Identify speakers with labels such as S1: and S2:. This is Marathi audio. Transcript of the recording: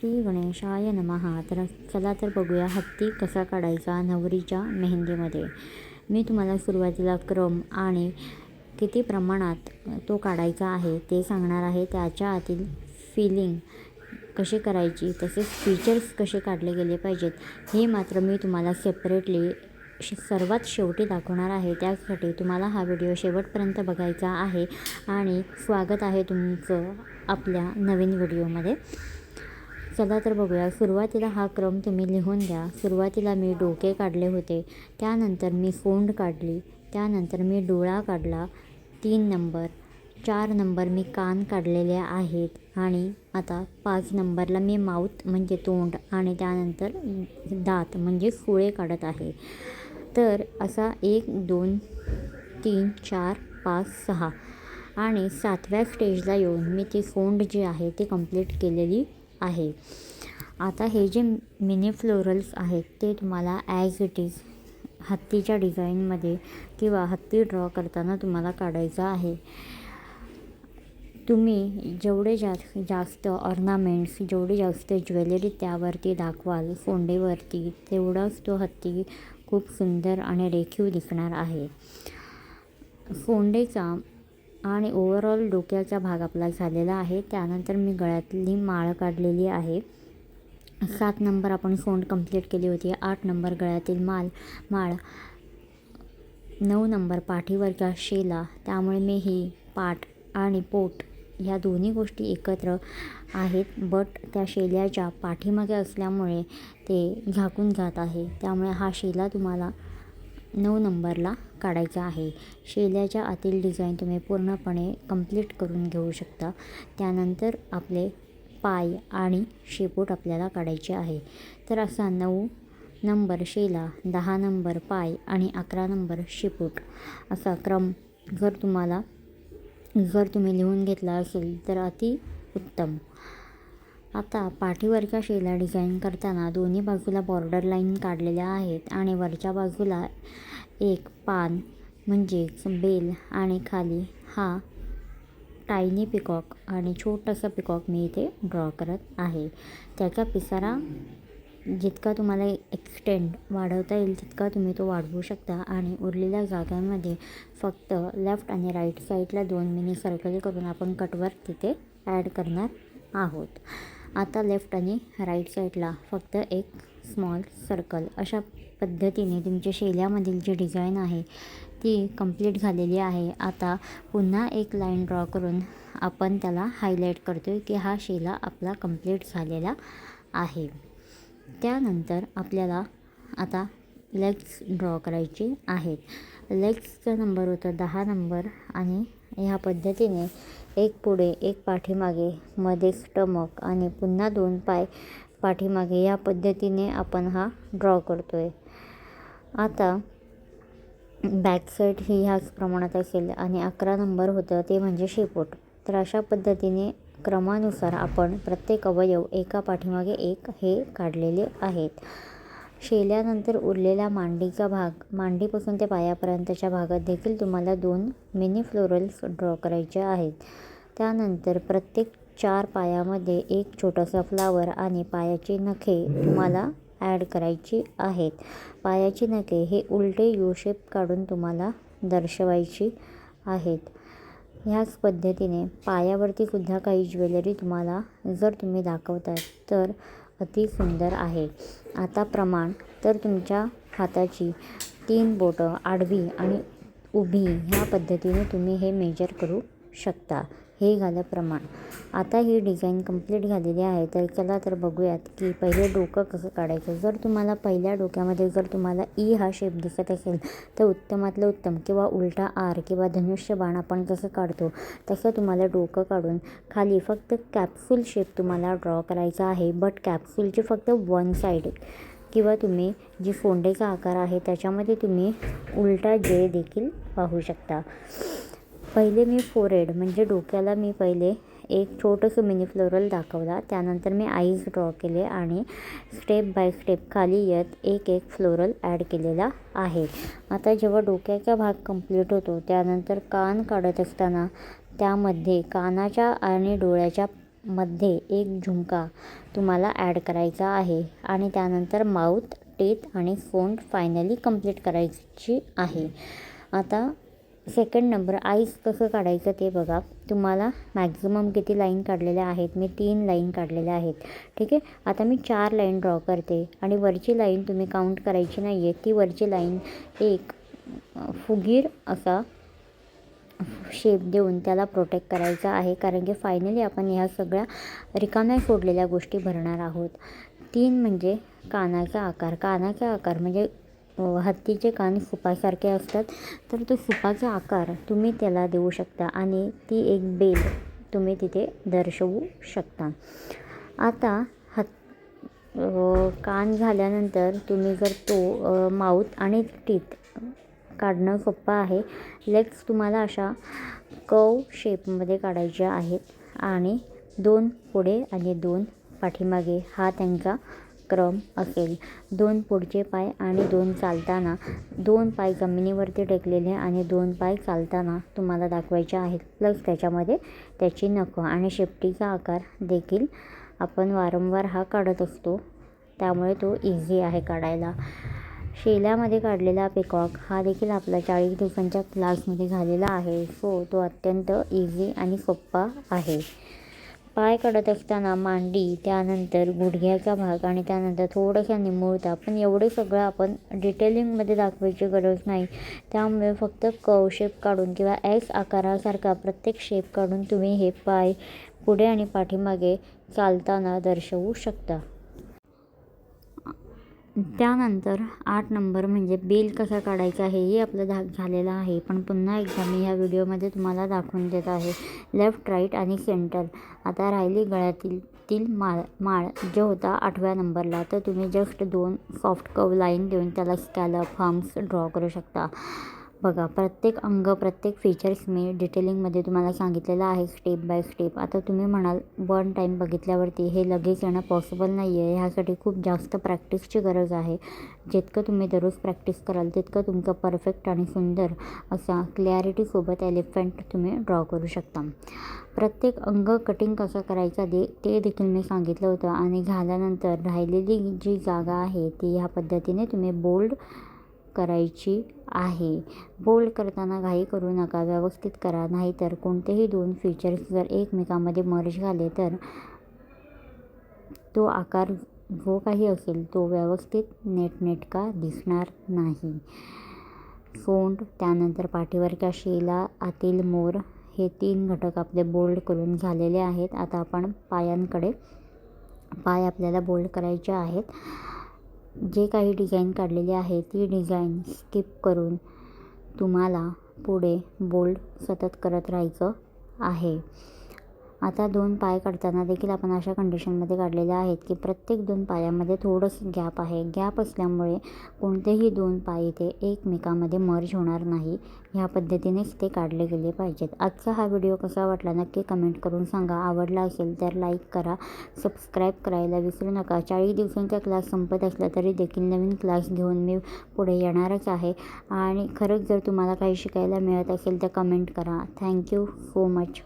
S1: श्री गणेशाय नमहा तर चला तर बघूया हत्ती कसा काढायचा नवरीच्या मेहंदीमध्ये. मी तुम्हाला सुरुवातीला क्रम आणि किती प्रमाणात तो काढायचा आहे ते सांगणार आहे. त्याच्या आतील फिलिंग कशी करायची तसेच फीचर्स कसे काढले गेले पाहिजेत हे मात्र मी तुम्हाला सेपरेटली श सर्वात शेवटी दाखवणार आहे. त्यासाठी तुम्हाला हा व्हिडिओ शेवटपर्यंत बघायचा आहे. आणि स्वागत आहे तुमचं आपल्या नवीन व्हिडिओमध्ये. चला तर बघूया. सुरुवातीला हा क्रम तुम्ही लिहून द्या सुरुवातीला मी डोके काढले होते. त्यानंतर मी फोंड काढली. त्यानंतर मी डोळा काढला. तीन नंबर. चार नंबर मी कान काढलेले आहेत आणि आता पाच नंबरला मी माऊथ म्हणजे तोंड आणि त्यानंतर दात म्हणजे सुळे काढत आहे. तर असा एक दोन तीन चार पाच सहा आणि सातव्या स्टेजला येऊन मी ती फोंड जी आहे ती कंप्लीट केलेली आहे. आता हे जे मिनी फ्लोरल्स आहेत ते तुम्हाला ॲज इट इज हत्तीच्या डिझाईनमध्ये किंवा हत्ती ड्रॉ करताना तुम्हाला काढायचं आहे. तुम्ही जेवढे जास्त जास्त ऑर्नामेंट्स जेवढे जास्त ज्वेलरी त्यावरती दाखवाल फोंडेवरती तेवढाच तो हत्ती खूप सुंदर आणि रेखीव दिसणार आहे. फोंडेचा आणि ओवरऑल डोक्याचा भाग आपला झालेला आहे. त्यानंतर मी गळ्यातली माळ काढलेली आहे. सात नंबर आपण सोंड कंप्लीट केली होती. आठ नंबर गळ्यातील माल माळ. नऊ नंबर पाठीवरच्या शेला. त्यामुळे मी ही पाठ आणि पोट ह्या दोन्ही गोष्टी एकत्र आहेत. बट त्या शेल्याच्या पाठीमागे असल्यामुळे ते झाकून जात आहे. त्यामुळे हा शेला तुम्हाला नऊ नंबरला काढायचा आहे. शेल्याच्या आतील डिझाईन तुम्ही पूर्णपणे कंप्लीट करून घेऊ शकता. त्यानंतर आपले पाय आणि शेपूट आपल्याला काढायचे आहे. तर असा नऊ नंबर शेला दहा नंबर पाय आणि अकरा नंबर शेपूट. असा क्रम जर तुम्हाला जर तुम्ही लिहून घेतला असेल तर अति उत्तम आता पाठीवरच्या शेला डिझाईन करताना दोन्ही बाजूला बॉर्डर लाईन काढलेल्या आहेत आणि वरच्या बाजूला एक पान म्हणजेच बेल आणि खाली हा टायनी पिकॉक आणि छोटासा पिकॉक मी इथे ड्रॉ करत आहे. त्याचा पिसारा जितका तुम्हाला एक्सटेंड वाढवता येईल तितका तुम्ही तो वाढवू शकता आणि उरलेल्या जागांमध्ये फक्त लेफ्ट आणि राईट साईडला दोन मिनी सर्कल करून आपण कटवर तिथे ॲड करणार आहोत. आता लेफ्ट आणि राईट साईडला फक्त एक स्मॉल सर्कल अशा पद्धतीने तुमच्या शेल्यामधील जी डिझाईन आहे ती कंप्लीट झालेली आहे. आता पुन्हा एक लाईन ड्रॉ करून आपण त्याला हायलाईट करतो आहे की हा शेला आपला कंप्लीट झालेला आहे. त्यानंतर आपल्याला आता लेग्स ड्रॉ करायचे आहेत. लेग्सचा नंबर होता दहा नंबर आणि ह्या पद्धतीने एक पुढे एक पाठीमागे मध्ये स्टमक आणि पुन्हा दोन पाय पाठीमागे या पद्धतीने आपण हा ड्रॉ करतो आहे आता बॅक साईड ही ह्याच प्रमाणात असेल आणि अकरा नंबर होतं ते म्हणजे शेपूट. तर अशा पद्धतीने क्रमानुसार आपण प्रत्येक अवयव एका पाठीमागे एक हे काढलेले आहेत. शेल्यानंतर उरलेला मांडीचा भाग मांडीपासून ते पायापर्यंतच्या भागात देखील तुम्हाला दोन मिनी फ्लोरल्स ड्रॉ करायचे आहेत. त्यानंतर प्रत्येक चार पायामध्ये एक छोटासा फ्लावर आणि पायाची नखे तुम्हाला ॲड करायची आहेत. पायाची नखे हे उलटे यू शेप काढून तुम्हाला दर्शवायची आहेत. ह्याच पद्धतीने पायावरती सुद्धा काही ज्वेलरी तुम्हाला जर तुम्ही दाखवतात तर अति सुंदर आहे. आता प्रमाण तर तुमच्या हाताची तीन बोटं आडवी आणि उभी ह्या पद्धतीने तुम्ही हे मेजर करू शकता. हे झालं प्रमाण. आता ही डिझाईन कंप्लीट झालेली आहे तर चला तर बघूयात की पहिले डोकं कसं काढायचं. जर तुम्हाला पहिल्या डोक्यामध्ये जर तुम्हाला ई हा शेप दिसत असेल तर उत्तमातलं उत्तम किंवा उलटा आर किंवा धनुष्य बाण आपण कसं काढतो तसं तुम्हाला डोकं काढून खाली फक्त कॅप्सूल शेप तुम्हाला ड्रॉ करायचा आहे. बट कॅप्सूलची फक्त वन साईड किंवा तुम्ही जी फोंडेचा आकार आहे त्याच्यामध्ये तुम्ही उलटा जे देखील पाहू शकता. पहिले मी फोरहेड म्हणजे डोक्याला मी पहिले एक छोटंसं मिनी फ्लोरल दाखवला. त्यानंतर मी आईज ड्रॉ केले आणि स्टेप बाय स्टेप खाली येत एक एक फ्लोरल ॲड केलेला आहे. आता जेव्हा डोक्याचा भाग कंप्लीट होतो त्यानंतर कान काढत असताना त्यामध्ये कानाच्या आणि डोळ्याच्या मध्ये एक झुमका तुम्हाला ॲड करायचा आहे आणि त्यानंतर माउथ टीथ आणि फोन फायनली कंप्लीट करायची आहे. आता सेकंड नंबर आईस कसं काढायचं ते बघा. तुम्हाला मॅक्झिमम किती लाईन काढलेल्या आहेत? मी तीन लाईन काढलेल्या आहेत. ठीक आहे? आता मी चार लाईन ड्रॉ करते. आणि वरची लाईन तुम्ही काउंट करायची नाही आहे ती वरची लाईन एक फुगीर असा शेप देऊन त्याला प्रोटेक्ट करायचा आहे. कारण की फायनली आपण ह्या सगळ्या रिकाम्या सोडलेल्या गोष्टी भरणार आहोत. तीन म्हणजे कानाचा आकार. कानाचा आकार म्हणजे हत्तीचे कान सुपासारखे असतात तर तो सुपाचा आकार तुम्ही त्याला देऊ शकता आणि ती एक बेल तुम्ही तिथे दर्शवू शकता. आता हत कान झाल्यानंतर तुम्ही जर तो माऊथ आणि टीथ काढणं सोप्पं आहे लेग्स तुम्हाला अशा कव शेपमध्ये काढायच्या आहेत आणि दोन पुढे आणि दोन पाठीमागे हा त्यांचा क्रम असेल. दोन पुढचे पाय आणि दोन चालताना. दोन पाय जमिनीवरती टेकलेले आणि दोन पाय चालताना तुम्हाला दाखवायचे आहेत. प्लस त्याच्यामध्ये त्याची नखं आणि शेपटीचा आकार देखील आपण वारंवार हा काढत असतो. त्यामुळे तो इझी आहे काढायला. शेल्यामध्ये काढलेला पिकॉक हा देखील आपला चाळीस दिवसांच्या क्लासमध्ये झालेला आहे. सो तो अत्यंत इझी आणि सोप्पा आहे. पाय काढत असताना मांडी त्यानंतर गुडघ्याचा भाग आणि त्यानंतर थोडंसा निमुळता पण एवढं सगळं आपण डिटेलिंगमध्ये दाखवायची गरज नाही. त्यामुळे फक्त कव शेप काढून किंवा एस आकारासारखा प्रत्येक शेप काढून तुम्ही हे पाय पुढे आणि पाठीमागे चालताना दर्शवू शकता. त्यानंतर आठ नंबर म्हणजे बिल कसा काढायचा हे आपलं धा झालेलं आहे. पण पुन्हा एकदा मी ह्या व्हिडिओमध्ये तुम्हाला दाखवून देत आहे. लेफ्ट राईट आणि सेंटर. आता राहिली गळ्यातील तील माळ. माळ जो होता आठव्या नंबरला. तर तुम्ही जस्ट दोन सॉफ्ट कव लाईन देऊन त्याला स्कॅलप हम्स ड्रॉ करू शकता. बघा प्रत्येक अंग प्रत्येक फीचर्स मी डिटेलिंगमध्ये तुम्हाला सांगितलेलं आहे स्टेप बाय स्टेप आता तुम्ही म्हणाल वन टाईम बघितल्यावरती हे लगेच येणं पॉसिबल नाही आहे ह्यासाठी खूप जास्त प्रॅक्टिसची गरज आहे. जितकं तुम्ही दररोज प्रॅक्टिस कराल तितकं तुमचं परफेक्ट आणि सुंदर असा क्लॅरिटीसोबत एलिफंट तुम्ही ड्रॉ करू शकता. प्रत्येक अंग कटिंग कसं करायचं दे ते देखील मी सांगितलं होतं. आणि झाल्यानंतर राहिलेली जी जागा आहे ती ह्या पद्धतीने तुम्ही बोल्ड करायची आहे. बोल्ड करताना घाई करू नका व्यवस्थित करा. नाहीतर कोणतेही दोन फीचर्स जर एकमेकांमध्ये मर्ज झाले तर तो आकार जो काही असेल तो व्यवस्थित नेटनेटका दिसणार नाही. सोंड त्यानंतर पाठीवरच्या शेला आतील मोर हे तीन घटक आपले बोल्ड करून झालेले आहेत. आता आपण पायांकडे पाय आपल्याला बोल्ड करायचे आहेत. जे काही डिझाईन काढलेली आहे ती डिझाईन स्किप करून तुम्हाला पुढे बोल्ड सतत करत राहायचं आहे. आता दोन पाय काढताना देखील आपण अशा कंडिशनमध्ये काढलेल्या आहेत की प्रत्येक दोन पायामध्ये थोडंसं गॅप आहे. गॅप असल्यामुळे कोणतेही दोन पाय इथे एकमेकामध्ये मर्ज होणार नाही. ह्या पद्धतीनेच ते काढले गेले पाहिजेत. आजचा हा व्हिडिओ कसा वाटला नक्की कमेंट करून सांगा. आवडला असेल तर लाईक करा. सबस्क्राईब करायला विसरू नका. चाळीस दिवसांचा क्लास संपत असला तरी देखील नवीन क्लास घेऊन मी पुढे येणारच आहे. आणि खरंच जर तुम्हाला काही शिकायला मिळत असेल तर कमेंट करा. Thank you so much